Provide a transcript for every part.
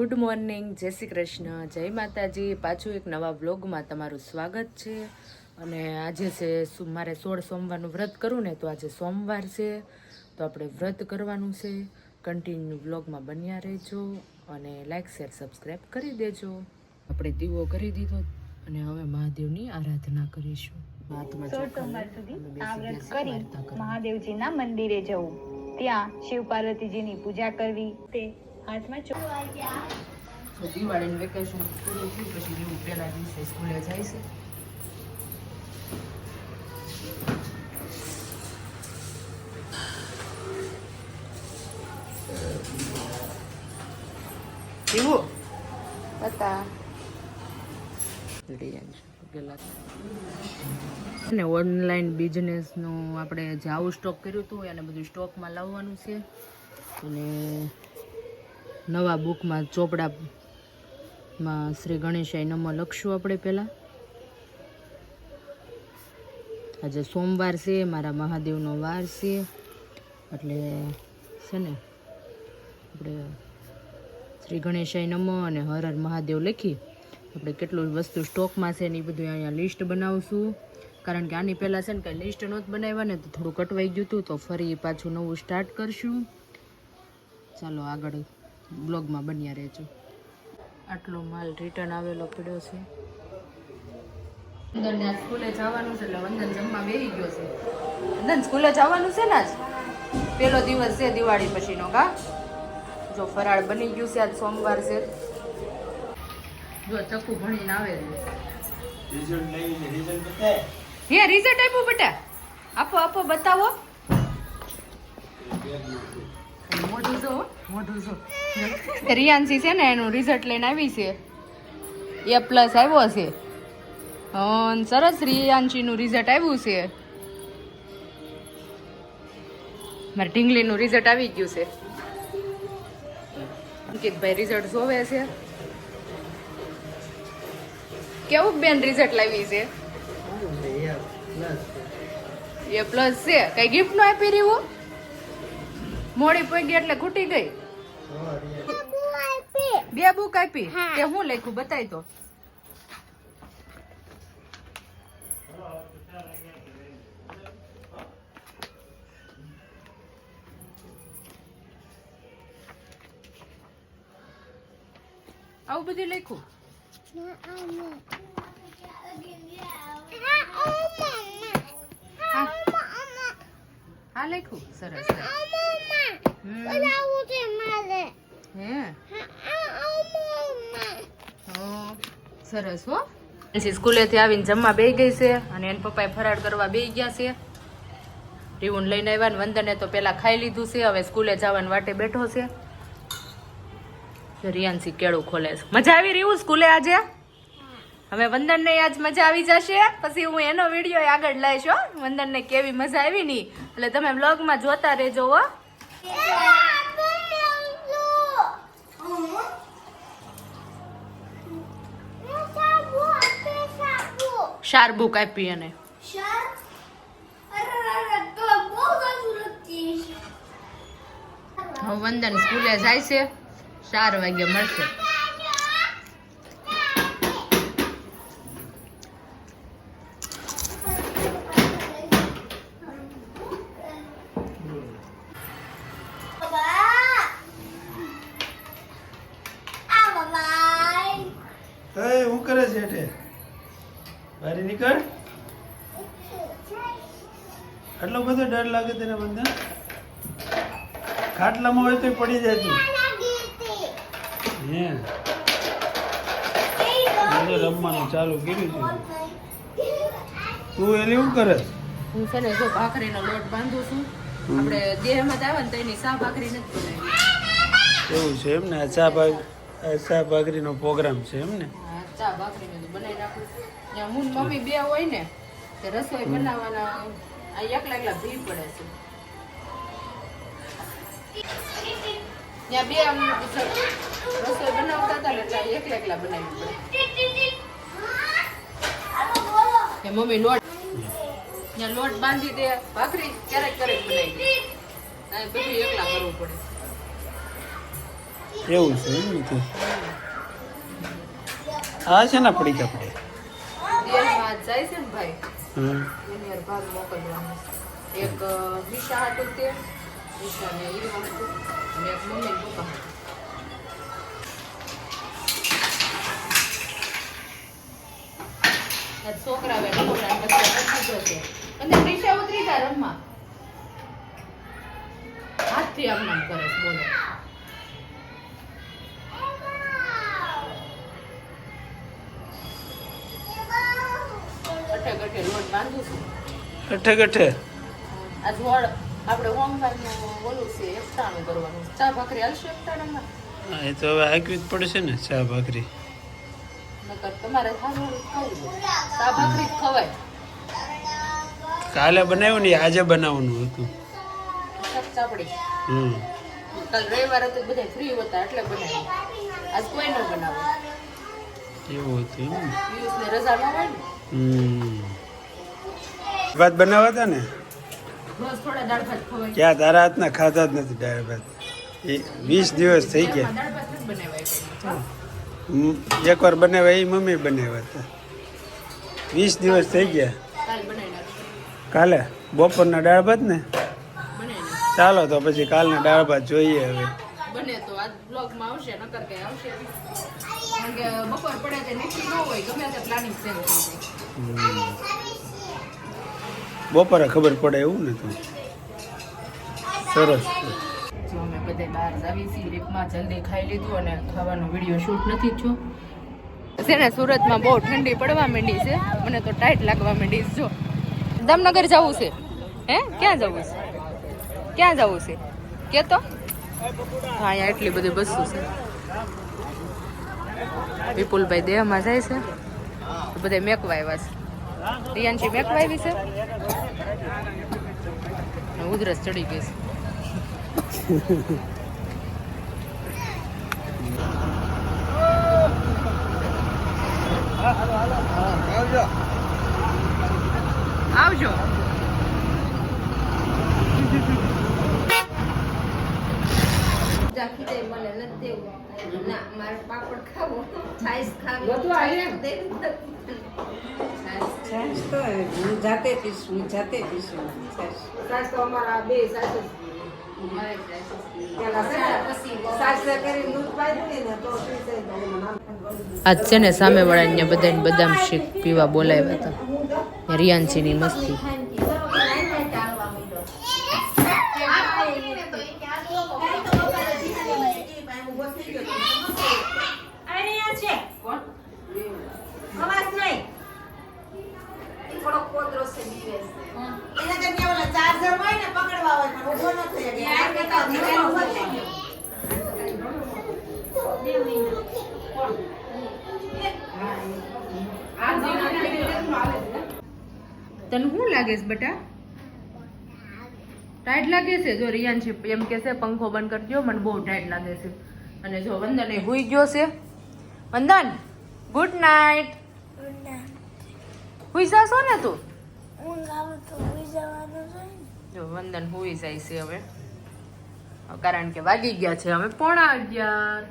Good morning જય શ્રી કૃષ્ણ જય માતાજી. પાછું એક નવા વ્લોગમાં તમારું સ્વાગત છે. અને આજે છે મારે સોળ સોમવારનું વ્રત કરું ને તો આજે સોમવાર છે. તો આપણે વ્રત કરવાનું છે. કન્ટિન્યુ વ્લોગમાં બન્યા રહેજો અને લાઇક શેર સબસ્ક્રાઈબ કરી દેજો. આપણે દીવો કરી દીધો અને હવે મહાદેવની આરાધના કરીશું. મહાદેવજીના મંદિરે જવું. ત્યાં શિવ પાર્વતીજીની પૂજા કરવી. તે હાથમાં તો દિવાળીનું વેકેશન પૂરું થયું પછી જેવું પહેલા દિવસે સ્કૂલે જાય છે. કેવું બતા. અને ઓનલાઈન બિઝનેસનું આપણે જાવું સ્ટોક કર્યું હતું એને બધું સ્ટોકમાં લાવવાનું છે. અને નવા બુકમાં ચોપડામાં શ્રી ગણેશાય નમો લખશું આપણે પહેલાં. આજે સોમવાર છે, મારા મહાદેવનો વાર છે. એટલે છે ને, આપણે શ્રી ગણેશાય નમો અને હર હર મહાદેવ લખી આપણે કેટલું વસ્તુ સ્ટોકમાં છે ને એ બધું અહીંયા લિસ્ટ બનાવશું. કારણ કે આની પહેલાં છે ને કંઈ લિસ્ટ નહોતું બનાવ્યા ને તો થોડું કટવાઈ ગયું હતું, તો ફરી પાછું નવું સ્ટાર્ટ કરશું. ચાલો આગળ બ્લોગમાં બન્યા રહેજો. આટલો માલ રિટર્ન આવેલો પડ્યો છે. વંદન ને સ્કૂલે જવાનું છે એટલે વંદન જમવા બેસી ગયો છે. વંદન સ્કૂલે જવાનું છે ને આજ? પહેલો દિવસ છે દિવાળી પછીનો કા? જો ફરાળ બની ગયું છે આજ સોમવાર છે. જો ચક્કુ ભણીને આવે છે. હે રિઝલ્ટ આપ્યું બેટા? આપો આપો બતાવો. મોઢું જો મોઢું જો રિયાન્સી છે ને, એનું રિઝલ્ટ લઈને આવી છે. એ પ્લસ આવ્યો છે. સરસ રિયાન્શીનું રિઝલ્ટ આવ્યું છે. મારે ઢીંગલીનું રિઝલ્ટ આવી ગયું છે. અંકિતભાઈ રિઝલ્ટ જોવે છે. કેવું બેન રિઝલ્ટ લાવી છે? એ પ્લસ છે. કઈ ગિફ્ટ નો આપી રહ્યું? મોડી પગી એટલે ખૂટી ગઈ. બે બુક આપી તે હું લખ્યું બતાય તો. આવું બધું લખ્યું? હા લખ્યું? સરસ હં, સરસ હો. પછી સ્કૂલેથી આવીને જમવા બે ગઈ છે અને એના પપ્પાએ ફરાળ કરવા બે ગયા છે. રીવું લઈને આવ્યા વંદને તો પેલા ખાઈ લીધું છે, હવે સ્કૂલે જવાનું વાટે બેઠો છે. રિયાનસી કેળું ખોલે છે. મજા આવી રહ્યું સ્કૂલે આજે? હવે વંદન ને આજ મજા આવી જશે. પછી હું એનો વીડિયો આગળ લઈશ હો. વંદન ને કેવી મજા આવી ની? એટલે તમે બ્લોગમાં જોતા રહેજો હો. શાર બુક આપી એને. વંદન સ્કૂલે જાય છે. ચાર વાગે મળશે. આટલો બધો ડર લાગે તેને બંધા ખાટલામાં હોય તો પડી જાય તું. હે. રમવાનું ચાલુ કર્યું છે. તું એલી શું કરે? હું છે ને જો ભાખરીનો લોટ બાંધું છું. આપણે દેહમાં આવે ને તો એની સા ભાખરી નથી બનાવી. એવું છે એમ ને? ચા ભાગ આ ચા ભાગરીનો પ્રોગ્રામ છે એમ ને? હા, ચા ભાખરી ને બનાવી નાખું. ત્યાં હું મમ્મી બે હોય ને રસોઈ બનાવવાના એકલા એકલા ભી પડે છે. ત્યાં બે આમ બનાવતા હતા એકલા એકલા બનાવી પડે. મમ્મી લોટ ત્યાં લોટ બાંધી દે, ભાખરી ક્યારેક ક્યારેક બનાવી દે. બધું એકલા કરવું પડે. એવું છે. આ છે ને પડી. કપડે દિયરમાં જાય છે ને ભાઈ એની હારે મોકલવાનો. એક દિશા હતું તે દિશાને ઈરવા હતું અને એક મમ્મી પપ્પા છોકરા આવે રમકડા ને બધા રમતો છે. અને પૈસા ઉતરી તા રમવા. હાથથી આમ નામ કરે બોલો. ગઠે ગઠે લોટ બાંધું છું. ગઠે ગઠે? આ જોડ આપણે હોમવર્કનું ઓલું છે એકટાણું કરવાનું. ચા ભાખરી હાલશે એકટાણામાં હા, એ તો હવે આકવી જ પડશે ને ચા ભાખરી. નકર તમારે ખાવું ચા ભાખરી જ ખવાય. કાલે બનાવ્યું ને આજે બનાવવાનું હતું. ચાપડી હમ. કાલ રવિવાર હતું બધા ફ્રી હતા એટલે બનાવ્યું. આજ કોઈ ન બનાવે. એવું હતું એમ. ભાત બનાવવા હતા ને? ક્યાં? તારા હાથના ખાધા જ નથી દાળ ભાત. એ વીસ દિવસ થઈ ગયા. એકવાર બનાવ્યા એ મમ્મી બનાવ્યા હતા. વીસ દિવસ થઈ ગયા. કાલ બપોરના દાળ ભાત ને? ચાલો તો પછી કાલના દાળ ભાત જોઈએ હવે. બને તો આ બ્લોગમાં આવશે નકર કઈ આવશે. કારણ કે બપોર પડે તે નીકળી ન હોય ગમે તે પ્લાનિંગ થઈ જાય બપોરે ખબર પડે એવું ને તો. સરસ. જો અમે બધે બહાર જાવી છીએ લીપમાં જલ્દી ખાઈ લીધું અને ખાવાનો વીડિયો શૂટ નથી થયો. છે ને સુરતમાં બહુ ઠંડી પડવા માંડી છે. મને તો ટાઈટ લાગવા માંડી છે જો. દામનગર જવું છે. હે? ક્યાં જવું છે? ક્યાં જવું છે? કે તો હા અહીંયા એટલી બધી બસો છે. વિપુલભાઈ દેહમાં જાય છે. બધે મેકવા આવ્યા છે. રિયાનજી મેકવા આવી છે? ઉધરસ ચડી ગઈ છે. આવજો. બધું આલે છાશ તો હું જાતે પીસું જાતે પીસું છાશ. સાસ તો અમારા બે સાસુ તો છે ને, પીશ હું જાતે પીશ ને તો અમારા બે એમાં આજ છે ને સામે વાળા બધાને બદામ શેક પીવા બોલાવ્યા હતા. રિયાન્સીની મસ્તી એના કરતા ઓલા ચાર્જર હોય ને પકડવા હોય પણ ઊભો ન થઈ શકે. આ કરતા ધીરે ઊભો થઈ જાય. તને શું લાગે છે બેટા? ટાઈટ લાગે છે? જો રિયાન છે, એમ કે છે, પંખો બંધ કરી દો મને બહુ ટાઈટ લાગે છે. અને જો વંદન એ હુઈ ગયો છે. વંદન ગુડ નાઇટ હુઈ જાશો ને તું? જો વંદન હુઈ જાય છે હવે. કારણ કે વાગી ગયા છે હવે પોણા અગિયાર.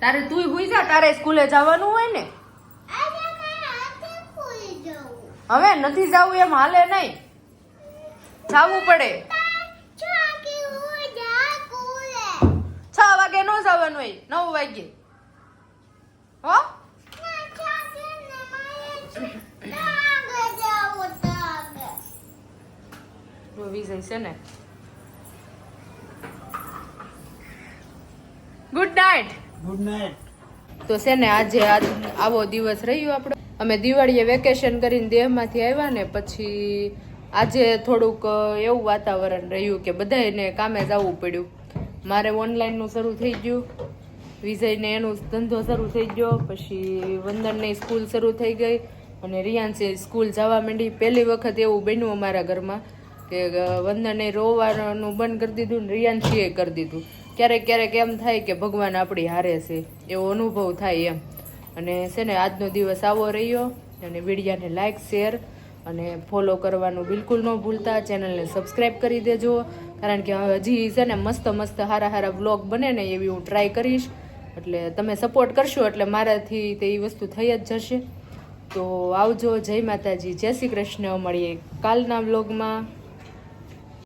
તારે તું હુઈ જા, તારે સ્કૂલે જવાનું હોય ને? હવે નથી જવું એમ હાલે નહીં. જવું પડે. છ વાગે ન જવાનું હોય નવ વાગે. હો? વિજય છે ને. ગુડ નાઇટ ગુડ નાઇટ તો છે ને આજે આજ આવો દિવસ રહ્યો આપણો. અમે દિવાળીએ વેકેશન કરીને દેહમાંથી આવ્યા ને પછી આજે થોડુંક એવું વાતાવરણ રહ્યું કે બધાને કામે જવું પડ્યું. મારે ઓનલાઈનનું શરૂ થઈ ગયું. વિજયને એનું ધંધો શરૂ થઈ ગયો, પછી વંદનની સ્કૂલ શરૂ થઈ ગઈ અને રિયાન્સે સ્કૂલ જવા માંડી. પહેલી વખત એવું બન્યું અમારા ઘરમાં કે વંદને રોવાનું બંધ કરી દીધું ને રિયાન્સીએ કરી દીધું. ક્યારેક ક્યારેક એમ થાય કે ભગવાન આપણી હારે છે. એવો અનુભવ થાય એમ. અને છે ને, આજનો દિવસ આવો રહ્યો અને વિડીયાને લાઈક શેર અને ફોલો કરવાનું બિલકુલ ન ભૂલતા. ચેનલને સબસ્ક્રાઈબ કરી દેજો, કારણ કે હજી છે ને મસ્ત મસ્ત સારા સારા વ્લોગ બને ને એવી હું ટ્રાય કરીશ. એટલે તમે સપોર્ટ કરશો એટલે મારાથી તે એ વસ્તુ થઈ જ જશે. તો આવજો, જય માતાજી, જય શ્રી કૃષ્ણ. મળીએ કાલના વ્લોગમાં